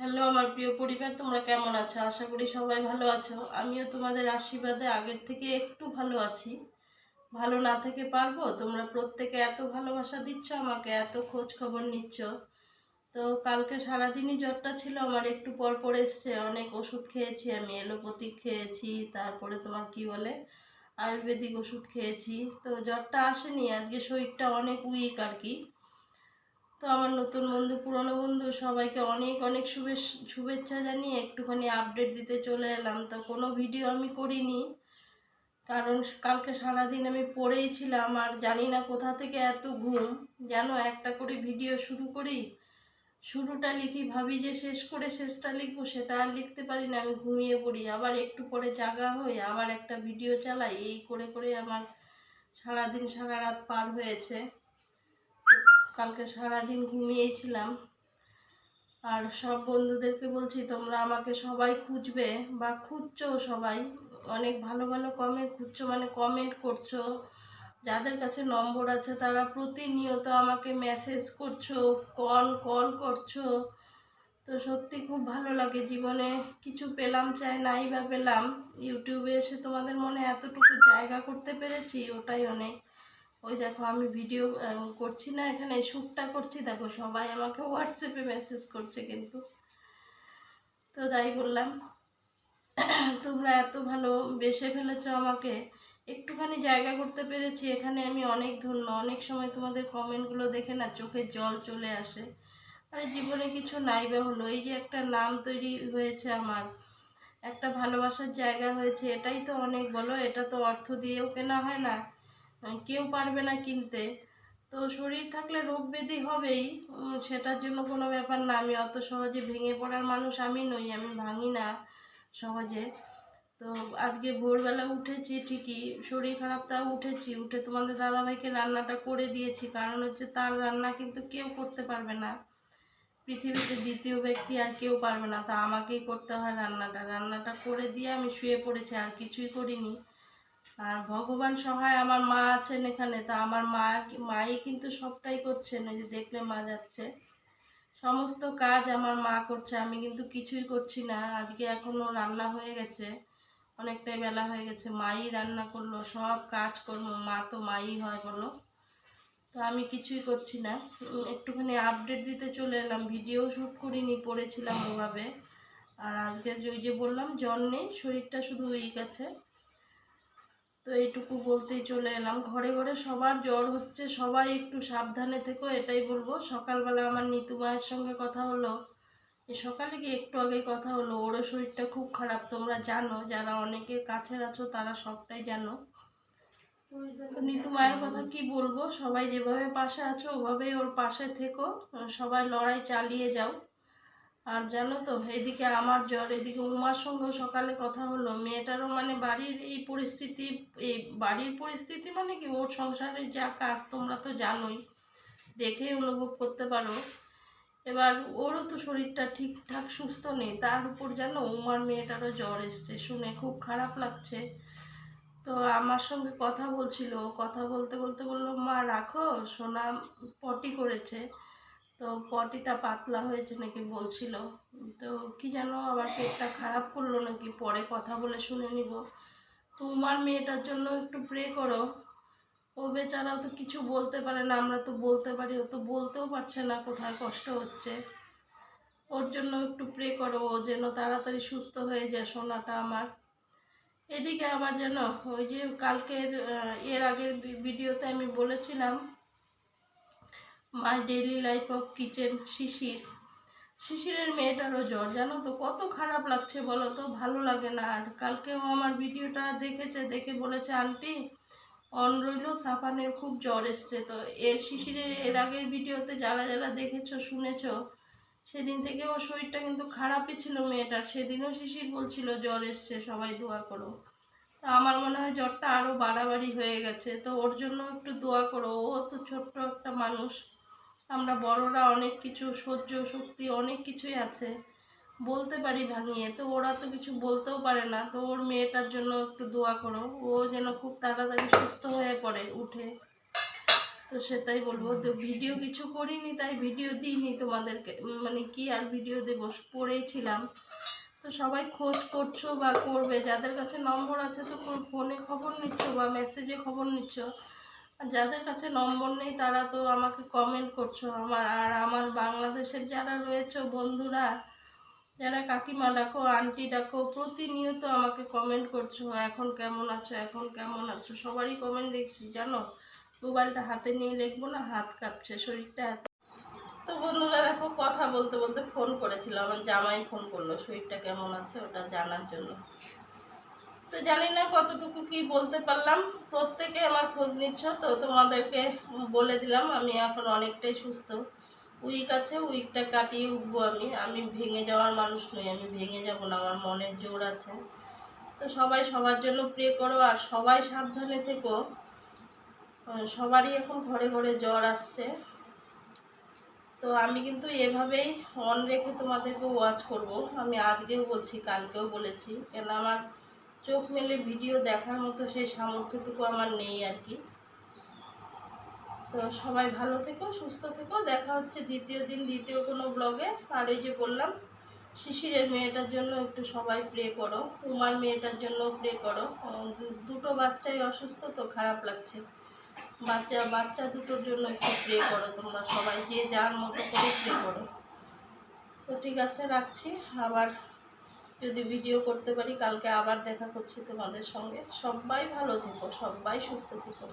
Hello আমার প্রিয় পরিবার, তোমরা কেমন আছো? আশা করি সবাই ভালো আছো। আমিও তোমাদের আশীর্বাদে আগের থেকে একটু ভালো আছি। ভালো না থেকে পারব? তোমরা প্রত্যেকে এত ভালোবাসা দিচ্ছ, আমাকে এত খোঁজ খবর নিচ্ছ। তো কালকে সারাদিনই জ্বরটা ছিল, আমার একটু পর পর এসছে। অনেক ওষুধ খেয়েছি, আমি এলোপ্যাথিক খেয়েছি, তারপরে তোমার কি বলে, আয়ুর্বেদিক ওষুধ খেয়েছি। তো জ্বরটা আসেনি, আজকে শরীরটা অনেক উইক আর কি। তো আমার নতুন বন্ধু, পুরনো বন্ধু, সবাইকে অনেক অনেক শুভেচ্ছা শুভেচ্ছা জানিয়ে একটুখানি আপডেট দিতে চলে এলাম। তো কোনো ভিডিও আমি করিনি, কারণ কালকে সারাদিন আমি পড়েই ছিলাম আর জানি না কোথা থেকে এত ঘুম। যেন একটা করে ভিডিও শুরু করি, শুরুটা লিখি, ভাবি যে শেষ করে শেষটা লিখব, সেটা আর লিখতে পারি না, আমি ঘুমিয়ে পড়ি। আবার একটু পরে জাগা হই, আবার একটা ভিডিও চালাই, এই করে করে আমার সারাদিন সারা রাত পার হয়েছে। কালকে সারাদিন ঘুমিয়েছিলাম। আর সব বন্ধুদেরকে বলছি, তোমরা আমাকে সবাই খুঁজবে বা খুঁজছো সবাই। অনেক ভালো ভালো কমেন্ট খুঁজছো মানে কমেন্ট করছ। যাদের কাছে নম্বর আছে, তারা প্রতিনিয়ত আমাকে মেসেজ করছ কল কল করছ। তো সত্যি খুব ভালো লাগে। জীবনে কিছু পেলাম, চাই নাই বা পেলাম। ইউটিউবে এসে তোমাদের মনে এতটুকু জায়গা করতে পেরেছি, ওটাই অনেক। ওই দেখো আমি ভিডিও করছি না এখানে শ্যুটটা করছি, দেখো সবাই আমাকে হোয়াটসঅ্যাপে মেসেজ করছে কিন্তু। তো তাই বললাম, তোমরা এত ভালো বেসে ফেলেছ আমাকে। একটুখানি জায়গা করতে পেরেছি, এখানে আমি অনেক ধন্য। অনেক সময় তোমাদের কমেন্টগুলো দেখে না চোখের জল চলে আসে। আরে জীবনে কিছু নাই বা হলো, এই যে একটা নাম তৈরি হয়েছে আমার, একটা ভালোবাসার জায়গা হয়েছে, এটাই তো অনেক বলো, এটা তো অর্থ দিয়েও কেনা হয় না। কেউ পারবে না কিনতে। তো শরীর থাকলে রোগ ব্যাধি হবেই। সেটার জন্য কোনো ব্যাপার না। আমি অত সহজে ভেঙে পড়ার মানুষ আমি নই, আমি ভাঙি না সহজে। তো আজকে ভোরবেলা উঠেছি ঠিকই, শরীর খারাপ তাও উঠেছি। উঠে তোমাদের দাদাভাইকে রান্নাটা করে দিয়েছি। কারণ হচ্ছে তার রান্না কিন্তু কেউ করতে পারবে না। পৃথিবীতে দ্বিতীয় ব্যক্তি আর কেউ পারবে না। তা আমাকেই করতে হয় রান্নাটা। রান্নাটা করে দিয়ে আমি শুয়ে পড়েছি, আর কিছুই করিনি। আর ভগবান সহায় আমার মা আছেন এখানে, তা আমার মা মাই কিন্তু সবটাই করছেন, ওই যে দেখলে মা যাচ্ছে। সমস্ত কাজ আমার মা করছে, আমি কিন্তু কিছুই করছি না। আজকে এখনও রান্না হয়ে গেছে, অনেকটাই বেলা হয়ে গেছে, মাই রান্না করল, সব কাজ করল মা তো মাই হয় বলো। তো আমি কিছুই করছি না। একটুখানি আপডেট দিতে চলে এলাম ভিডিও শ্যুট করিনি, পড়েছিলাম ওভাবে। আর আজকে ওই যে বললাম, জ্বর নেই, শরীরটা শুধু উইক আছে। তো এইটুকু বলতেই চলে এলাম। ঘরে ঘরে সবার জ্বর হচ্ছে, সবাই একটু সাবধানে থেকো, এটাই বলব। সকালবেলা আমার নিতু মায়ের সঙ্গে কথা হলো। সকালে কি একটু আগে কথা হলো? ওরও শরীরটা খুব খারাপ, তোমরা জানো। যারা অনেকের কাছে আছো, তারা সবটাই জানো। নিতু মায়ের কথা কি বলব? সবাই যেভাবে পাশে আছো, ওভাবেই ওর পাশে থেকো। সবাই লড়াই চালিয়ে যাও। আর জানো তো, এদিকে আমার জ্বর, এদিকে উমার সঙ্গেও সকালে কথা হলো। মেয়েটারও মানে বাড়ির এই পরিস্থিতি, এই বাড়ির পরিস্থিতি মানে কি? ওর সংসারের যা কাজ তোমরা তো জানোই, দেখেই অনুভব করতে পারো। এবার ওরও তো শরীরটা ঠিকঠাক সুস্থ নেই, তার উপর যেন উমার মেয়েটারও জ্বর এসছে, শুনে খুব খারাপ লাগছে। তো আমার সঙ্গে কথা বলছিল, কথা বলতে বলতে বলল, মা, রাখো, সোনা পটি করেছে। তো পটিটা পাতলা হয়েছে নাকি বলছিল। তো কি জানো আমার পেটটা খারাপ করল নাকি, পরে কথা বলে শুনে নিব। তো উমার মেয়েটার জন্য একটু প্রে করো। ও বেচারাও তো কিছু বলতে পারে না, আমরা তো বলতে পারি, ও তো বলতেও পারছে না কোথায় কষ্ট হচ্ছে। ওর জন্য একটু প্রে করো, ও যেন তাড়াতাড়ি সুস্থ হয়ে যায় সোনাটা আমার। এদিকে আবার যেন ওই যে কালকের এর আগের ভিডিওতে আমি বলেছিলাম my daily life of kitchen Shishir. শিশিরের মেয়েটারও জ্বর, জানো তো? কত খারাপ লাগছে বলো তো? ভালো লাগে না। আর কালকেও আমার ভিডিওটা দেখেছে, দেখে বলেছে, আন্টি, অন রইল, সাফানের খুব জ্বর এসছে। তো এর শিশিরের, এর আগের ভিডিওতে যারা যারা দেখেছ, শুনেছো, সেদিন থেকে ওর শরীরটা কিন্তু খারাপই ছিল মেয়েটার। সেদিনও শিশির বলছিল, জ্বর এসছে, সবাই দোয়া করো। তো আমার মনে হয় জ্বরটা আরও বাড়াবাড়ি হয়ে গেছে। তো ওর জন্য একটু দোয়া করো। ও তো ছোট্ট একটা মানুষ। আমরা বড়রা অনেক কিছু, সহ্য শক্তি অনেক কিছুই আছে। বলতে পারি ভাঙিয়ে। তো ওরা তো কিছু বলতেও পারে না। তো ওর মেয়েটার জন্য একটু দোয়া করো। ও যেন খুব তাড়াতাড়ি সুস্থ হয়ে পড়ে, উঠে। তো সেটাই বলব। তো ভিডিও কিছু করিনি, তাই ভিডিও দিইনি তোমাদেরকে। মানে কি আর ভিডিও দেবো? পড়েই ছিলাম। তো সবাই খোঁজ করছ বা করবে। যাদের কাছে নম্বর আছে তো ফোনে খবর নিচ্ছ বা মেসেজে খবর নিচ্ছ। যাদের কাছে নম্বর নেই, তারা তো আমাকে কমেন্ট করছ। আমার, আর আমার বাংলাদেশের যারা রয়েছে বন্ধুরা, যারা কাকিমা ডাকো আন্টি ডাকো, প্রতিনিয়ত আমাকে কমেন্ট করছ, এখন কেমন আছো, এখন কেমন আছো? সবারই কমেন্ট দেখছি, জানো? মোবাইলটা হাতে নিয়ে লিখব না, হাত কাঁপছে, শরীরটা এত তো বন্ধুরা, দেখো, কথা বলতে বলতে ফোন করেছিল, আমার জামাই ফোন করল, শরীরটা কেমন আছে ওটা জানার জন্য। তো জানি না কতটুকু কি বলতে পারলাম। প্রত্যেকে আমার খোঁজ নিচ্ছ, তো তোমাদেরকে বলে দিলাম, আমি এখন অনেকটাই সুস্থ। উইক আছে, উইকটা কাটিয়ে উঠবো আমি। আমি ভেঙে যাওয়ার মানুষ নই, আমি ভেঙে যাব না, আমার মনের জোর আছে। তো সবাই সবার জন্য প্রে করো, আর সবাই সাবধানে থেকো। সবারই এখন ঘরে ঘরে জ্বর আসছে। তো আমি কিন্তু এভাবেই অন রেখে তোমাদেরকে ওয়াচ করব। আমি আজকেও বলছি, কালকেও বলেছি, কেন আমার চোখ মেলে ভিডিও দেখার মতো সেই সামর্থ্যটুকু আমার নেই আর কি। তো সবাই ভালো থেকো, সুস্থ থেকো। দেখা হচ্ছে দ্বিতীয় দিন, দ্বিতীয় কোনো ব্লগে আর ওই যে বললাম, শিশিরের মেয়েটার জন্য একটু সবাই প্রে করো। উমার মেয়েটার জন্য প্রে করো। দুটো বাচ্চাই অসুস্থ তো খারাপ লাগছে। বাচ্চা বাচ্চা দুটোর জন্য একটু প্রে করো তোমরা সবাই, যে যার মতো করে প্রে করো। তো ঠিক আছে, রাখছি। আবার যদি ভিডিও করতে পারি, কালকে আবার দেখা করছি তোমাদের সঙ্গে। সবাই ভালো থেকো, সবাই সুস্থ থেকো।